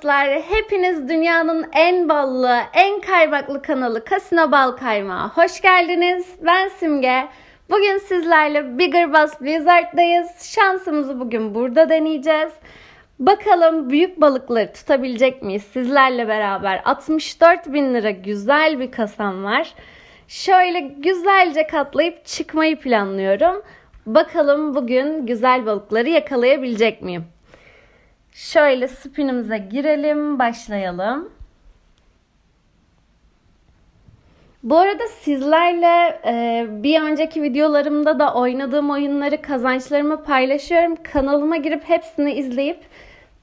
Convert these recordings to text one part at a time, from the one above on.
dostlar, hepiniz dünyanın en ballı, en kaymaklı kanalı Kasino Bal Kaymağı. Hoş geldiniz. Ben Simge. Bugün sizlerle Bigger Bass Blizzard'dayız. Şansımızı bugün burada deneyeceğiz. Bakalım büyük balıkları tutabilecek miyiz sizlerle beraber? 64 bin lira güzel bir kasam var. Şöyle güzelce katlayıp çıkmayı planlıyorum. Bakalım bugün güzel balıkları yakalayabilecek miyim? Şöyle spinimize girelim, başlayalım. Bu arada sizlerle e, bir önceki videolarımda da oynadığım oyunları, kazançlarımı paylaşıyorum. Kanalıma girip hepsini izleyip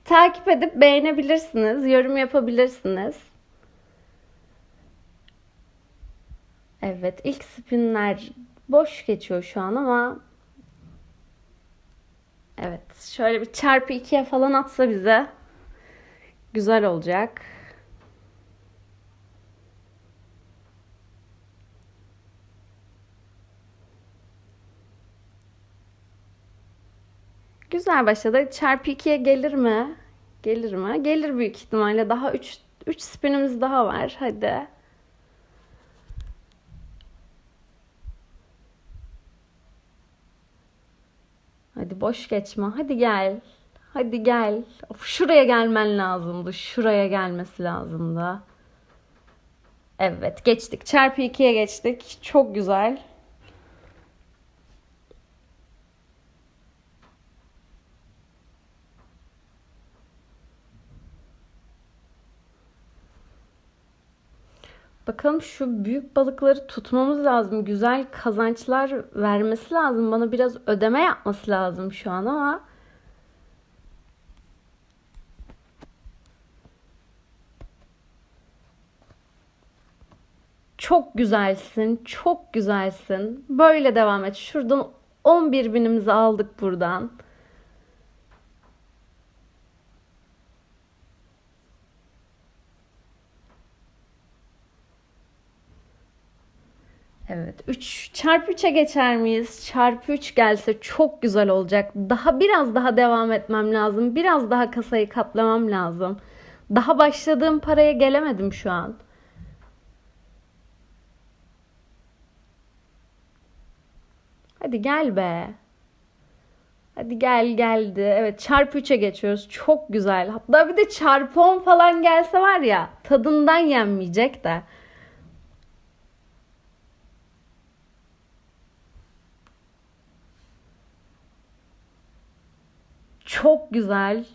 takip edip beğenebilirsiniz, yorum yapabilirsiniz. Evet, ilk spinler boş geçiyor şu an ama Evet, şöyle bir çarpı ikiye falan atsa bize güzel olacak. Güzel başladı. Çarpı ikiye gelir mi? Gelir mi? Gelir büyük ihtimalle. Daha 3 3 spinimiz daha var. Hadi. Hadi boş geçme. Hadi gel. Hadi gel. Of, şuraya gelmen lazımdı. Şuraya gelmesi lazımdı. Evet geçtik. Çarpı 2'ye geçtik. Çok güzel. Bakalım şu büyük balıkları tutmamız lazım. Güzel kazançlar vermesi lazım. Bana biraz ödeme yapması lazım şu an ama. Çok güzelsin. Çok güzelsin. Böyle devam et. Şuradan 11 binimizi aldık buradan. Evet. 3 çarpı 3'e geçer miyiz? Çarpı 3 gelse çok güzel olacak. Daha biraz daha devam etmem lazım. Biraz daha kasayı katlamam lazım. Daha başladığım paraya gelemedim şu an. Hadi gel be. Hadi gel geldi. Evet çarpı 3'e geçiyoruz. Çok güzel. Hatta bir de çarpı 10 falan gelse var ya tadından yenmeyecek de. Çok güzel.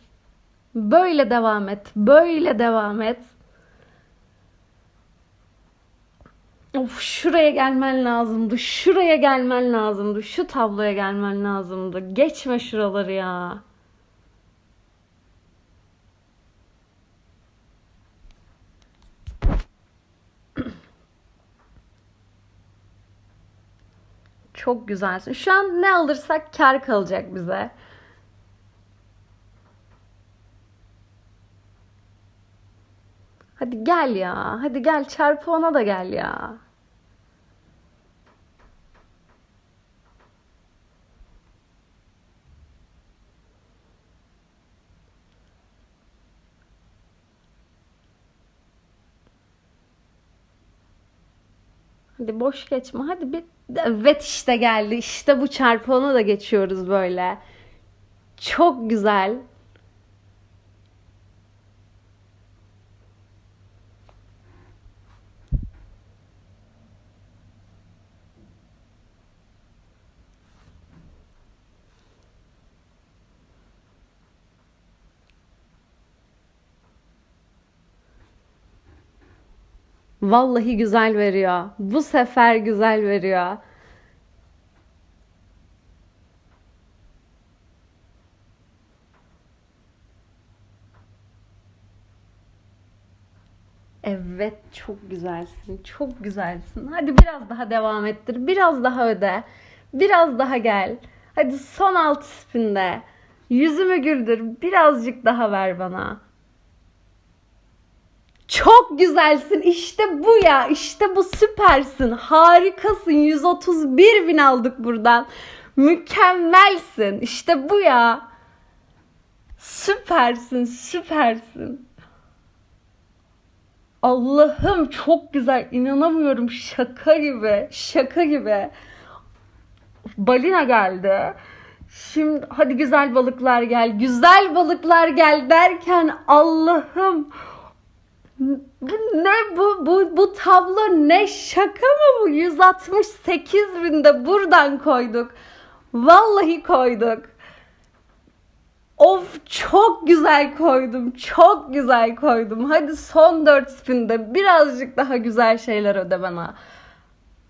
Böyle devam et. Böyle devam et. Of şuraya gelmen lazımdı. Şuraya gelmen lazımdı. Şu tabloya gelmen lazımdı. Geçme şuraları ya. Çok güzelsin. Şu an ne alırsak kar kalacak bize. Hadi gel ya. Hadi gel çarpı ona da gel ya. Hadi boş geçme. Hadi bir evet işte geldi. İşte bu çarpı ona da geçiyoruz böyle. Çok güzel. Vallahi güzel veriyor. Bu sefer güzel veriyor. Evet, çok güzelsin. Çok güzelsin. Hadi biraz daha devam ettir. Biraz daha öde. Biraz daha gel. Hadi son alt spinde. Yüzümü güldür. Birazcık daha ver bana. Çok güzelsin. İşte bu ya. İşte bu süpersin. Harikasın. 131 bin aldık buradan. Mükemmelsin. İşte bu ya. Süpersin. Süpersin. Allah'ım çok güzel. inanamıyorum. Şaka gibi. Şaka gibi. Balina geldi. Şimdi hadi güzel balıklar gel. Güzel balıklar gel derken Allah'ım ne bu bu bu tablo ne? Şaka mı bu? 168 binde buradan koyduk. Vallahi koyduk. Of çok güzel koydum çok güzel koydum. Hadi son 4 spinde birazcık daha güzel şeyler öde bana.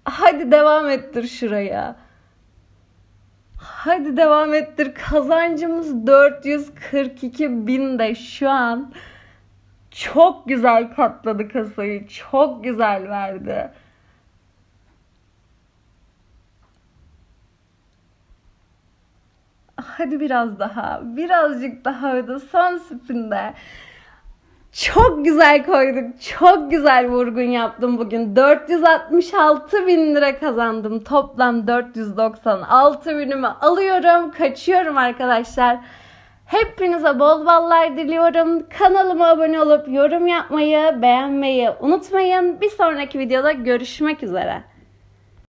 Hadi devam ettir şuraya. Hadi devam ettir. Kazancımız 442 binde şu an çok güzel katladı kasayı. Çok güzel verdi. Hadi biraz daha. Birazcık daha öde. Son spinde. Çok güzel koyduk. Çok güzel vurgun yaptım bugün. 466 bin lira kazandım. Toplam 496 binimi alıyorum. Kaçıyorum arkadaşlar. Hepinize bol ballar diliyorum. Kanalıma abone olup yorum yapmayı, beğenmeyi unutmayın. Bir sonraki videoda görüşmek üzere.